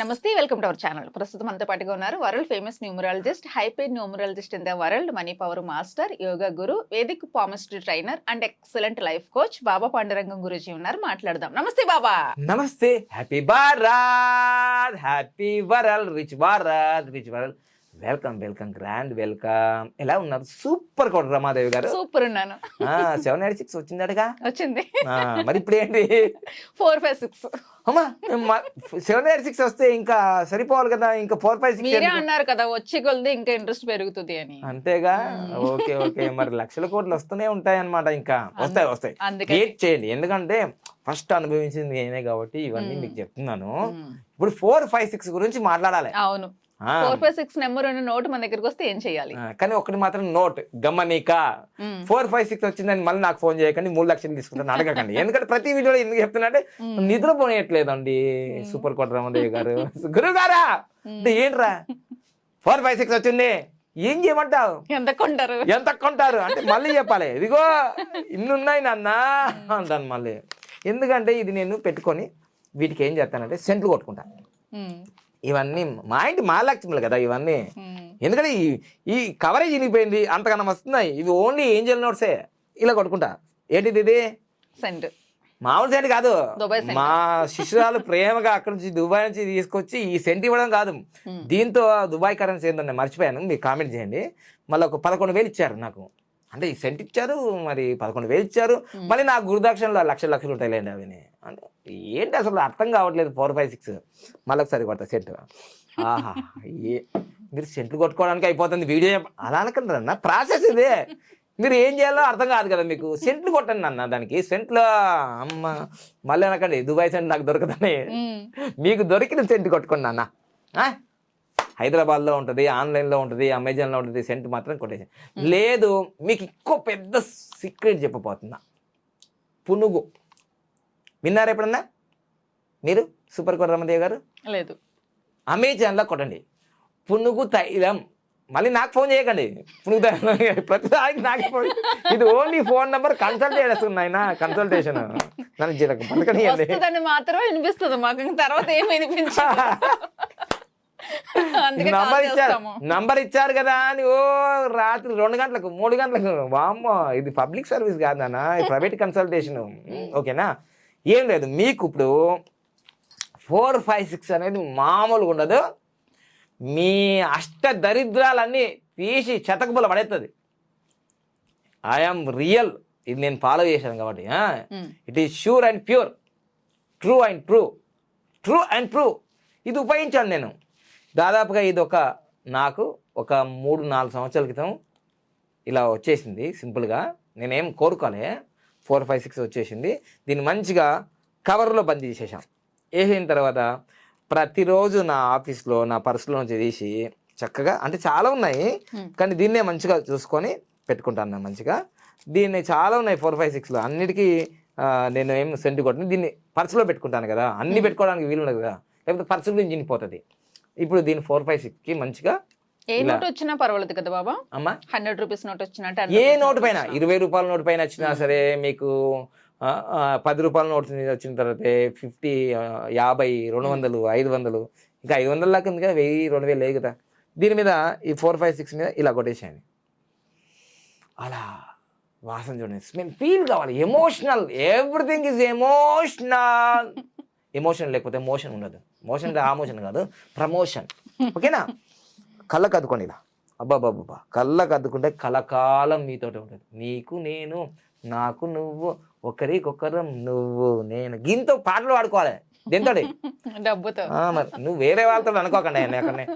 నమస్తే welcome to our channel. ప్రస్తుతం అంతా పాటుగా ఉన్నారు world famous numerologist high paid numerologist in the world money power master yoga guru vedic palmistry trainer and excellent life coach Baba Pandurangam guruji ఉన్నారు. మాట్లాడదాం. నమస్తే బాబా. నమస్తే. Happy Bharat happy world rich Bharat rich world welcome welcome grand welcome. ఎలా ఉన్నారు? Super కొడు Ramadevi garu. Super ఉన్నాను. Seven eight six వచ్చిందటగా? వచ్చింది. మరి ఇప్పుడు ఏంటి ఫోర్ ఫైవ్ సిక్స్. అమ్మా సెవెన్ ఎయిట్ సిక్స్ వస్తే ఇంకా సరిపోవాలి కదా ఇంకా ఫోర్ ఫైవ్ మీరే సిక్స్ అన్నారు కదా వచ్చి కొలిది ఇంకా ఇంట్రెస్ట్ పెరుగుతుంది అని. అంతేగా? Okay okay. మరి లక్షల కోట్లు వస్తూనే ఉంటాయి అన్నమాట ఇంకా వస్తాయి వస్తాయి. వెయిట్ చేయండి. ఎందుకంటే ఫస్ట్ అనుభవించింది నేనే కాబట్టి ఇవన్నీ మీకు చెప్తున్నాను. ఇప్పుడు ఫోర్ ఫైవ్ సిక్స్ గురించి మాట్లాడాలి. అవును. ఫోర్ ఫైవ్ సిక్స్ నెంబర్ ఉన్న నోట్ మన దగ్గరికి వస్తే ఏం చేయాలి? కానీ ఒకటి మాత్రం నోట్ గమనిక. ఫోర్ ఫైవ్ సిక్స్ వచ్చిందని మళ్ళీ నాకు ఫోన్ చేయకండి మూడు లక్షలు తీసుకుంటాను అడగకండి. ఎందుకంటే ప్రతి వీడియోలో ఎందుకు చెప్తున్నా మ్మ్. నిద్రపోనేయట్లేదండి సూపర్ కోట రామదేవి గారు. గురువు గారా? అంటే ఏంట్రా? ఫోర్ ఫైవ్ సిక్స్ వచ్చింది. ఏం చేయమంటావు? ఎంత కొంటారు? ఎంత కొంటారు? అంటే మళ్ళీ చెప్పాలి. ఇదిగో ఇన్ని ఉన్నాయి నాన్న అంటాను మళ్ళీ. ఎందుకంటే ఇది నేను పెట్టుకొని వీటికి ఏం చేస్తానంటే సెంట్లు కొట్టుకుంటాను మ్మ్. ఇవన్నీ మా ఇంటి మహాలక్ష్ములు కదా ఇవన్నీ. ఎందుకంటే ఈ ఈ కవరేజ్ ఇనిగిపోయింది అంతకన్నా వస్తున్నాయి ఇవి ఓన్లీ ఏంజల్ నోట్సే. ఇలా కొట్టుకుంటా. ఏంటిది ఇది? సెంట్. మామూలు సెంట్ కాదు. మా శిష్యురాలు ప్రేమగా అక్కడ నుంచి దుబాయ్ నుంచి తీసుకొచ్చి ఈ సెంట్ ఇవ్వడం కాదు. దీంతో దుబాయ్ కరెన్సీ ఏంటంటే మర్చిపోయాను. మీరు కామెంట్ చేయండి. మళ్ళీ ఒక పదకొండు వేలు ఇచ్చారు నాకు. అంటే ఈ సెంట్ ఇచ్చారు మరి పదకొండు వేలు ఇచ్చారు. మళ్ళీ నాకు గురుదక్షిణలో లక్షలు లక్షలు ఉంటాయిలేండి అవి అంటే ఏంటి అసలు అర్థం కావట్లేదు ఫోర్ ఫైవ్ సిక్స్. మళ్ళీ ఒకసారి కొడతా సెంట్. ఆహా ఏ మీరు సెంట్లు కొట్టుకోవడానికి అయిపోతుంది వీడియో అలా అనకండి అన్న ప్రాసెస్ ఇదే. మీరు ఏం చేయాలో అర్థం కాదు కదా మీకు. సెంట్లు కొట్టండి అన్న దానికి. సెంట్లో అమ్మ మళ్ళీ అనకండి దుబాయ్ సెంట్ నాకు దొరకదని. మీకు దొరికిన సెంట్ కొట్టుకోండి అన్న ఆ? హైదరాబాద్లో ఉంటుంది ఆన్లైన్లో ఉంటుంది అమెజాన్లో ఉంటుంది సెంట్ మాత్రం కొట్టేసి. లేదు మీకు ఇంకో పెద్ద సీక్రెట్ చెప్పబోతున్నా. పునుగు. విన్నారా ఎప్పుడన్నా? మీరు? సూపర్ కోట రమదేవ్ గారు? లేదు. అమెజాన్లో కొట్టండి. పునుగు తైలం. మళ్ళీ నాకు ఫోన్ చేయకండి. పునుగు తైలం ప్రతిదానికి నాకు ఫోన్ ఇది ఓన్లీ ఫోన్ నెంబర్ కన్సల్ట్ చేస్తున్నాయి ఆయన కన్సల్టేషన్. నన్ను జీలకు పలకనియండి. మాత్రం వినిపిస్తుంది మాకు తర్వాత ఏం వినిపించదు. నంబర్ ఇచ్చారు. నంబర్ ఇచ్చారు కదా అని ఓ రాత్రి రెండు గంటలకు మూడు గంటలకు. వామ్మో ఇది పబ్లిక్ సర్వీస్ కాదు నాన్న ప్రైవేట్ కన్సల్టేషన్ ఓకేనా? ఏం లేదు మీకు ఇప్పుడు ఫోర్ ఫైవ్ సిక్స్ అనేది మామూలుగా ఉండదు. మీ అష్ట దరిద్రాలన్నీ తీసి చెతకబుల పడేస్తుంది ఐఎమ్ రియల్ ఇది నేను ఫాలో చేశాను కాబట్టి. It is sure and pure true and true true and true ఇది ఉపయోగించాను నేను. దాదాపుగా ఇది ఒక నాకు ఒక మూడు నాలుగు సంవత్సరాల క్రితం ఇలా వచ్చేసింది సింపుల్గా. నేనేం కోరుకోలే. ఫోర్ ఫైవ్ సిక్స్ వచ్చేసింది. దీన్ని మంచిగా కవర్లో బంద్ చేసేసాం వేసిన తర్వాత ప్రతిరోజు నా ఆఫీస్లో నా పర్సులో తీసి చక్కగా అంటే చాలా ఉన్నాయి. కానీ దీన్నే మంచిగా చూసుకొని పెట్టుకుంటాను నేను మంచిగా. దీన్ని చాలా ఉన్నాయి ఫోర్ ఫైవ్ సిక్స్లో. అన్నిటికీ నేను ఏం సెంట్ కొట్టిన. దీన్ని పర్సులో పెట్టుకుంటాను కదా. అన్ని పెట్టుకోవడానికి వీలు ఉండదు కదా. లేకపోతే పర్సు నుంచి చినిపోతుంది ఇప్పుడు దీన్ని ఫోర్ ఫైవ్ సిక్స్కి మంచిగా ఏ. నోట్ వచ్చినా పర్వాలేదు కదా బాబా? అమ్మా? హండ్రెడ్ రూపీస్ నోట్ వచ్చినా ఏ నోటు పైన? ఇరవై రూపాయల నోటు పైన వచ్చినా సరే మీకు పది రూపాయల నోటు వచ్చిన తర్వాత ఫిఫ్టీ యాభై రెండు వందలు ఐదు వందలు ఇంకా ఐదు వందల దాకా ఉంది కదా వెయ్యి రెండు వేలు లేదు కదా. దీని మీద ఈ ఫోర్ ఫైవ్ సిక్స్ మీద ఇలా కొట్టేసేయండి. అలా వాసన చూడండి. స్మెల్ ఫీల్ కావాలి. Emotional everything is emotional emotion లేకపోతే మోషన్ ఉండదు. మోషన్ అంటే ఆ మోషన్ కాదు ప్రమోషన్ ఓకేనా కళ్ళకు అద్దుకోండి ఇలా. అబ్బాబాబ్బా కళ్ళకు అద్దుకుంటే కలకాలం మీతోటి ఉంటుంది. నీకు నేను నాకు నువ్వు ఒకరికొకరం నువ్వు నేను. గింతో పాటలు పాడుకోవాలి. దీంతో డబ్బుతో. మరి నువ్వు వేరే వాళ్ళతో అనుకోకండి ఆయన అక్కడనే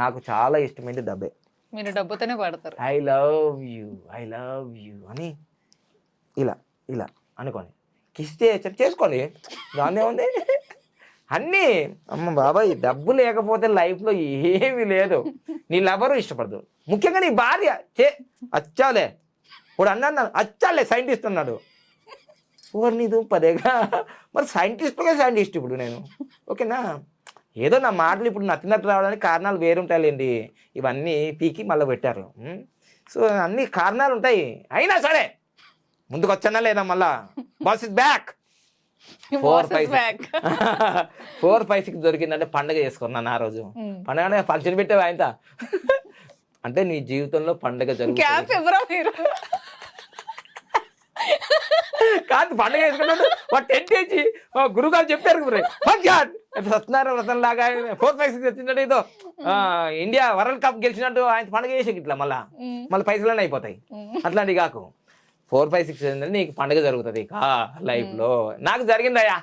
నాకు చాలా ఇష్టమైంది డబ్బే. మీరు డబ్బుతోనే పడతారు. I love you I love you అని ఇలా ఇలా అనుకోండి. కిస్ చేయొచ్చు చేసుకోండి. దాన్ని ఏముంది అన్నీ. అమ్మ బాబాయ్ డబ్బు లేకపోతే లైఫ్లో ఏమీ లేదు. నీ లవరు ఇష్టపడదు. ముఖ్యంగా నీ భార్య. చే అచ్చాలే. ఇప్పుడు అన్నాను అచ్చాలే సైంటిస్ట్ అన్నాడు. ఓర్ నీ పదేగా. మరి సైంటిస్ట్గా సైంటిస్ట్ ఇప్పుడు నేను. ఓకేనా? ఏదో నా మాటలు ఇప్పుడు నచ్చినట్టు రావడానికి కారణాలు వేరుంటాయిలేండి. ఇవన్నీ పీకి మళ్ళీ పెట్టారు. సో అన్ని కారణాలు ఉంటాయి. అయినా సరే ముందుకు వచ్చానా లేదా మళ్ళా? Boss is back. Four five. Four five six దొరికిందంటే పండగ చేసుకున్నాను ఆ రోజు. ఉమ్. పండగ ఫంక్షన్ పెట్టావు ఆయనతో అంటే నీ జీవితంలో పండగ జరుగుతుంది. కాదు పండగ వేసుకున్నాడు వాడు టెంట్ వేసి గురుగారు చెప్పారు ఫంక్షన్! సత్యనారాయణ వ్రతం లాగా ఫోర్ ఫైవ్ సిక్స్ వచ్చినట్టు ఏదో ఆ, ఇండియా వరల్డ్ కప్ గెలిచినట్టు ఆయన పండగ చేసి ఇట్లా మళ్ళా. ఉమ్. మళ్ళీ పైసలన్నీ అయిపోతాయి. అట్లాంటివి కాకు. ఫోర్ ఫైవ్ సిక్స్ ఏంటంటే నీకు పండుగ జరుగుతుంది ఇక లైఫ్లో. నాకు జరిగిందయ్యా.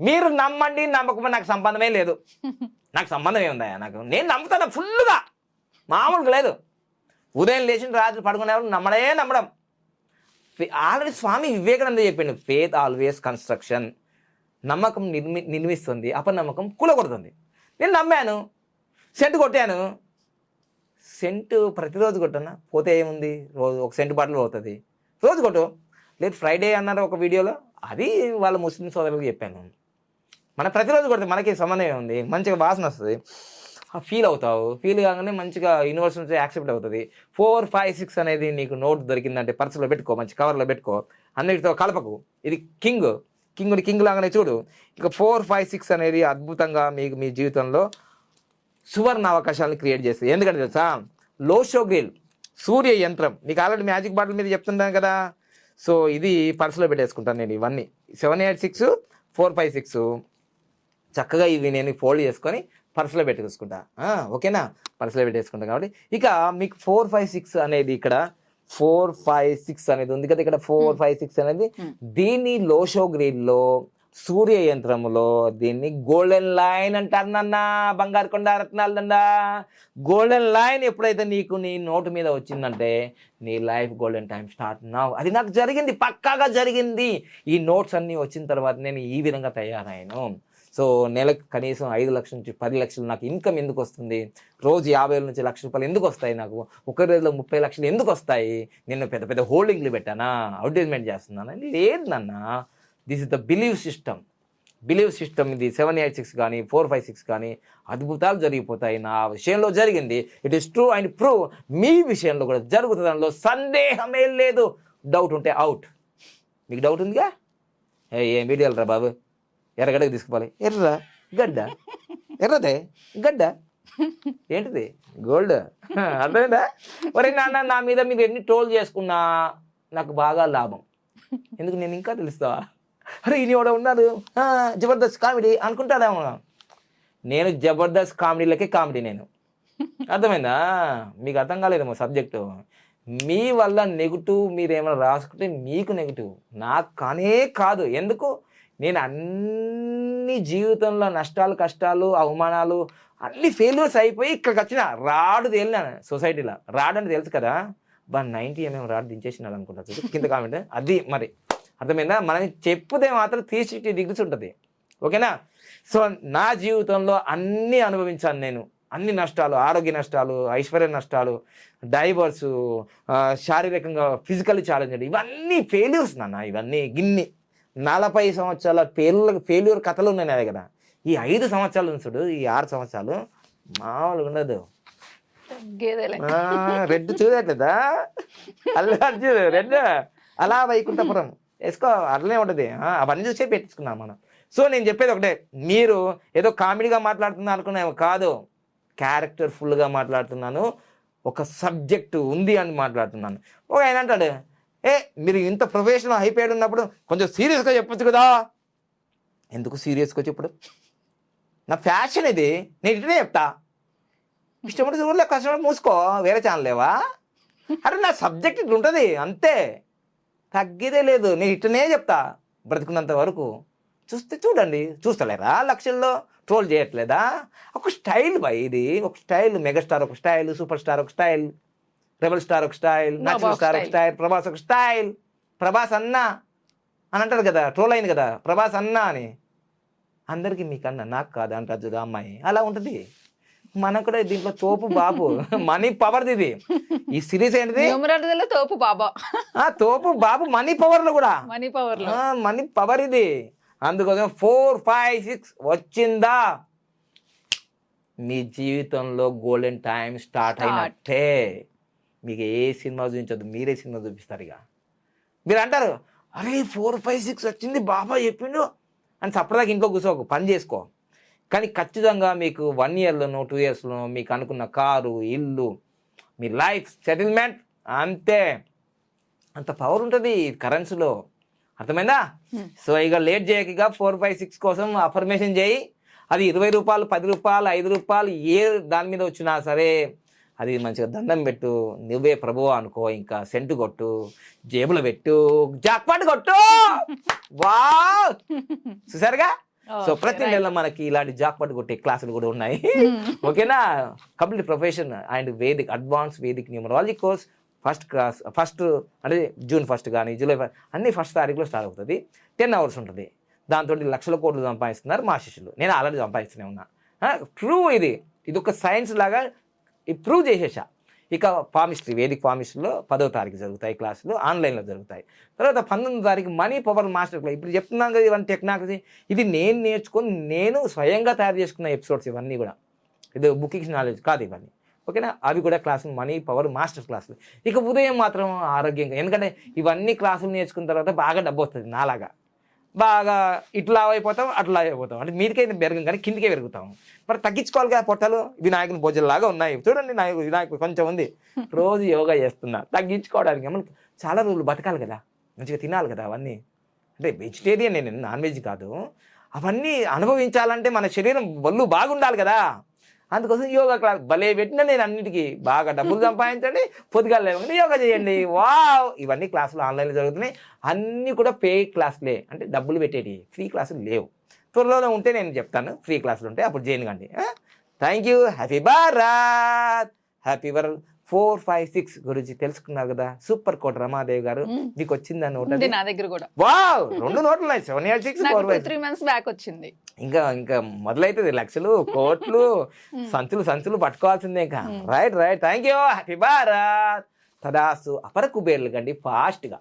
మీరు నమ్మండి నమ్మకం నాకు సంబంధమే లేదు. నాకు సంబంధం ఏముందయ్యా నాకు? నేను నమ్ముతాను ఫుల్గా మామూలుగా లేదు. ఉదయం లేచిన రాత్రి పడుకునేవాళ్ళు నమ్మడే నమ్మడం. ఆల్రెడీ స్వామి వివేకానంద చెప్పిండు ఫేత్ ఆల్వేస్ కన్స్ట్రక్షన్ నమ్మకం నిర్మి నిర్మిస్తుంది అపనమ్మకం కూలగొడుతుంది. నేను నమ్మాను. సెంటు కొట్టాను. సెంటు ప్రతిరోజు కొట్టనా? పోతే ఏముంది? రోజు ఒక సెంటు బాటిల్ పోతుంది. రోజు కొట్టు. లేదు ఫ్రైడే అన్నారు ఒక వీడియోలో. అది వాళ్ళ ముస్లిం సోదరులకు చెప్పాను మన ప్రతిరోజు కొడితే మనకి సమన్వయం ఉంది. మంచిగా వాసన వస్తుంది. ఫీల్ అవుతావు. ఫీల్ కాగానే మంచిగా యూనివర్స్ నుంచి యాక్సెప్ట్ అవుతుంది. ఫోర్ ఫైవ్ సిక్స్ అనేది నీకు నోట్ దొరికిందంటే పర్సులో పెట్టుకో మంచి కవర్లో పెట్టుకో. అన్నిటితో కలపకు. ఇది కింగ్ కింగ్ కింగ్ లాగానే చూడు. ఇక ఫోర్ ఫైవ్ సిక్స్ అనేది అద్భుతంగా మీకు మీ జీవితంలో సువర్ణ అవకాశాలను క్రియేట్ చేస్తుంది. ఎందుకంటే తెలుసా? లోషోగ్రిల్ సూర్య యంత్రం. మీకు ఆల్రెడీ మ్యాజిక్ బాటిల్ మీద చెప్తున్నాను కదా. సో ఇది పర్సులో పెట్టేసుకుంటాను నేను ఇవన్నీ. Seven eight six four five six. చక్కగా ఇవి నేను ఫోల్డ్ చేసుకొని పర్సులో పెట్టేసుకుంటా ఓకేనా? పర్సులో పెట్టేసుకుంటా కాబట్టి. ఇక మీకు ఫోర్ ఫైవ్ సిక్స్ అనేది ఇక్కడ ఫోర్ ఫైవ్ సిక్స్ అనేది ఉంది కదా. ఇక్కడ ఫోర్ ఫైవ్ సిక్స్ అనేది. దీన్ని లోషో గ్రీన్లో సూర్య యంత్రములో దీన్ని గోల్డెన్ లైన్ అంటారు బంగారు కొండ రత్నాలన్నా గోల్డెన్ లైన్ ఎప్పుడైతే నీకు నీ నోటు మీద వచ్చిందంటే నీ లైఫ్ గోల్డెన్ టైం స్టార్ట్ నా అది నాకు జరిగింది పక్కాగా జరిగింది. ఈ నోట్స్ అన్నీ వచ్చిన తర్వాత నేను ఈ విధంగా తయారయ్యాను. సో నెలకు కనీసం ఐదు లక్షల నుంచి పది లక్షలు నాకు ఇన్కమ్ ఎందుకు వస్తుంది? రోజు యాభై వేల నుంచి లక్ష రూపాయలు ఎందుకు వస్తాయి నాకు? ఒక రోజులో ముప్పై లక్షలు ఎందుకు వస్తాయి? నేను పెద్ద పెద్ద హోల్డింగ్లు పెట్టానా? అడ్వర్టైజ్మెంట్ చేస్తున్నానా? లేదు నాన్న. This is the believe system believe system ఇది సెవెన్ ఎయిట్ సిక్స్ కానీ ఫోర్ ఫైవ్ సిక్స్ కానీ అద్భుతాలు జరిగిపోతాయి. నా విషయంలో జరిగింది. It is true and prove మీ విషయంలో కూడా జరుగుతుంది దానిలో సందేహమే లేదు. డౌట్ ఉంటే అవుట్ మీకు డౌట్ ఉందిగా? ఏ ఏం వీడియోలు రా బాబు? ఎర్రగడ్డకు తీసుకుపోవాలి ఎర్ర గడ్డ? ఎర్రదే? గడ్డ? ఏంటిది? గోల్డ్ అర్థమైందా? ఒరే నాన్న నా మీద మీరు ఎన్ని ట్రోల్ చేసుకున్నా నాకు బాగా లాభం. ఎందుకు నేను ఇంకా తెలుస్తావా? అరే ఈయన ఎవడో ఉన్నాడు. జబర్దస్త్ కామెడీ అనుకుంటాడేమో. నేను జబర్దస్త్ కామెడీలకే కామెడీ నేను. అర్థమైందా? మీకు అర్థం కాలేదేమో సబ్జెక్టు. మీ వల్ల నెగిటివ్ మీరు ఏమైనా రాసుకుంటే మీకు నెగిటివ్. నాకు కానే కాదు. ఎందుకు? నేను అన్ని జీవితంలో నష్టాలు కష్టాలు అవమానాలు అన్ని ఫెయిల్యూర్స్ అయిపోయి ఇక్కడికి వచ్చిన రాడు తేలినా సొసైటీలో రాడు అని తెలుసు కదా? బా నైంటీ ఎంఎం రాడు దించేసినాడు అనుకుంటా కింద కామెంట్ అది మరి. అర్థమైందా? మనం చెప్పుదే మాత్రం త్రీ సిక్స్టీ డిగ్రీస్ ఉంటుంది. ఓకేనా? సో నా జీవితంలో అన్నీ అనుభవించాను నేను. అన్ని నష్టాలు ఆరోగ్య నష్టాలు ఐశ్వర్య నష్టాలు డైవర్స్ శారీరకంగా ఫిజికల్ ఛాలెంజ్ ఇవన్నీ ఫెయిల్యూర్స్ నాన్న ఇవన్నీ గిన్ని. నలభై సంవత్సరాల ఫెయిల్యూర్ ఫెయిల్యూర్ కథలు ఉన్నాయి నా దగ్గర. ఈ ఐదు సంవత్సరాలు చూడు ఈ ఆరు సంవత్సరాలు మామూలుగా ఉండదు. రెడ్ చూడట్లేదా? అల్లు అర్జున్ రెడ్ అలా వైకుంఠపురం. వేసుకో అట్లనే ఉంటుంది. అవన్నీ చూసే పెట్టించుకున్నాం మనం. సో నేను చెప్పేది ఒకటే. మీరు ఏదో కామెడీగా మాట్లాడుతున్నా అనుకున్నాము కాదు. క్యారెక్టర్ ఫుల్గా మాట్లాడుతున్నాను. ఒక సబ్జెక్ట్ ఉంది అని మాట్లాడుతున్నాను. ఒక ఆయన అంటాడు ఏ మీరు ఇంత ప్రొఫెషనల్ అయిపోయాడు ఉన్నప్పుడు కొంచెం సీరియస్గా చెప్పొచ్చు కదా. ఎందుకు సీరియస్గా చెప్పుడు? నా ఫ్యాషన్ ఇది. నేను ఇటునే చెప్తా. ఇష్టపడి చూడలే కష్టపడి మూసుకో. వేరే ఛానల్ లేవా? అరే నా సబ్జెక్ట్ ఇట్లా ఉంటుంది అంతే. తగ్గేదే లేదు. నేను ఇట్లనే చెప్తా. బ్రతుకున్నంత వరకు చూస్తే చూడండి. చూస్తలేరా? లక్షల్లో ట్రోల్ చేయట్లేదా? ఒక స్టైల్ బై ఇది. ఒక స్టైల్ మెగాస్టార్ ఒక స్టైల్ సూపర్ స్టార్ ఒక స్టైల్ రెబల్ స్టార్ ఒక స్టైల్ ఒక స్టార్ ఒక. స్టైల్. ప్రభాస్ ఒక స్టైల్. ప్రభాస్ అన్న అని అంటారు కదా ట్రోల్ అయింది కదా ప్రభాస్ అన్న అని. అందరికీ మీకన్నా నాకు కాదు అంటారు చూడు అమ్మాయి. అలా ఉంటుంది. మనం కూడా దీంట్లో తోపు బాబు. మనీ పవర్ది ఇది. ఈ సిరీస్ ఏంటిది? తోపు బాబా. తోపు బాబు మనీ పవర్లో కూడా. మనీ పవర్లో. మనీ పవర్ ఇది. అందుకోసం ఫోర్ ఫైవ్ సిక్స్ వచ్చిందా? మీ జీవితంలో గోల్డెన్ టైం స్టార్ట్. అయినట్టే. మీకు ఏ సినిమా చూపించదు మీరే సినిమా చూపిస్తారు ఇక. మీరు అంటారు అరే ఫోర్ ఫైవ్ సిక్స్ వచ్చింది బాబా చెప్పిండు. అని సపరేట్గా ఇంట్లో కూర్చోకు పని చేసుకో. కానీ ఖచ్చితంగా మీకు వన్ ఇయర్లోనో టూ ఇయర్స్లోనో మీకు అనుకున్న కారు ఇల్లు మీ లైఫ్ సెటిల్మెంట్ అంతే. అంత పవర్ ఉంటుంది కరెన్సీలో అర్థమైందా? Hmm. సో ఇక లేట్ చేయక ఫోర్ ఫైవ్ సిక్స్ కోసం అఫర్మేషన్ చేయి. అది ఇరవై రూపాయలు పది రూపాయలు ఐదు రూపాయలు ఏ దాని మీద వచ్చినా సరే అది మంచిగా దండం పెట్టు. నువ్వే ప్రభువా అనుకో ఇంకా సెంటు కొట్టు జేబులో పెట్టు జాక్పాట్ కొట్టు. వా చూసారుగా? సో ప్రతి. నెల మనకి ఇలాంటి జాక్పాట్ కొట్టే క్లాసులు కూడా ఉన్నాయి. Hmm. ఓకేనా? Complete profession and vedic advance vedic numerology course first class first అంటే జూన్ ఫస్ట్ కానీ జూలై ఫస్ట్ అన్ని ఫస్ట్ తారీఖులో స్టార్ట్ అవుతుంది. టెన్ అవర్స్ ఉంటుంది. దాంతో లక్షల కోట్లు సంపాదిస్తున్నారు మా శిష్యులు. నేను ఆల్రెడీ సంపాదిస్తూనే ఉన్నా. ప్రూవ్ ఇది ఇది. ఒక సైన్స్ లాగా ప్రూవ్ చేసేసా. ఇక పామిస్ట్రీ వేదిక పామిస్ట్రీలో పదో తారీఖు జరుగుతాయి క్లాసులు ఆన్లైన్లో జరుగుతాయి. తర్వాత పంతొమ్మిది తారీఖు మనీ పవర్ మాస్టర్ క్లాస్ ఇప్పుడు చెప్తున్నాం కదా ఇవన్నీ టెక్నాలజీ ఇది నేను నేర్చుకొని నేను స్వయంగా తయారు చేసుకున్న ఎపిసోడ్స్ ఇవన్నీ కూడా. ఇది బుకింగ్స్ నాలెడ్జ్ కాదు ఇవన్నీ. ఓకేనా అవి కూడా క్లాసులు మనీ పవర్ మాస్టర్ క్లాసులు ఇక ఉదయం మాత్రం ఆరోగ్యంగా ఎందుకంటే ఇవన్నీ క్లాసులు నేర్చుకున్న తర్వాత బాగా డబ్బు వస్తుంది నాలాగా. బాగా ఇట్లా అయిపోతాం అట్లా అయిపోతాం. అంటే మీదకైతే పెరగం కానీ కిందికే పెరుగుతాం. మరి తగ్గించుకోవాలి కదా పొట్టలు? వినాయకుని భోజనలాగా ఉన్నాయి. చూడండి నాయకు వినాయకుడు కొంచెం ఉంది. రోజు యోగా చేస్తున్నా. తగ్గించుకోవడానికి మనకి చాలా రోజులు బతకాలి కదా. మంచిగా తినాలి కదా అవన్నీ. అంటే వెజిటేరియన్ నేను నాన్ వెజ్ కాదు. అవన్నీ అనుభవించాలంటే మన శరీరం బళ్ళు బాగుండాలి కదా. అందుకోసం యోగా క్లాస్ భలే పెట్టిన నేను అన్నిటికీ బాగా డబ్బులు సంపాదించండి పొద్దుగా లేవగానే యోగా చేయండి. వావ్! ఇవన్నీ క్లాసులు ఆన్లైన్లో జరుగుతున్నాయి. అన్నీ కూడా పే క్లాసులే. అంటే డబ్బులు పెట్టేటి ఫ్రీ క్లాసులు లేవు. త్వరలో ఉంటే నేను చెప్తాను. ఫ్రీ క్లాసులు ఉంటే అప్పుడు చేయను కండి. Thank you happy Bharat happy world four five six గురించి తెలుసుకున్నారు కదా. సూపర్ కోట రమాదేవి గారు. మీకు వచ్చిందని ఉంది ఒకటి నా దగ్గర కూడా. వావ్! రెండు నోట్లు seven eight six four five three months back వచ్చింది. ఇంకా ఇంకా మొదలైతుంది. లక్షలు కోట్లు. సంచులు సంచులు పట్టుకోవాల్సిందే ఇంకా. Right right thank you happy Bharat తదాసు అపర కుబేర్లు కండి ఫాస్ట్గా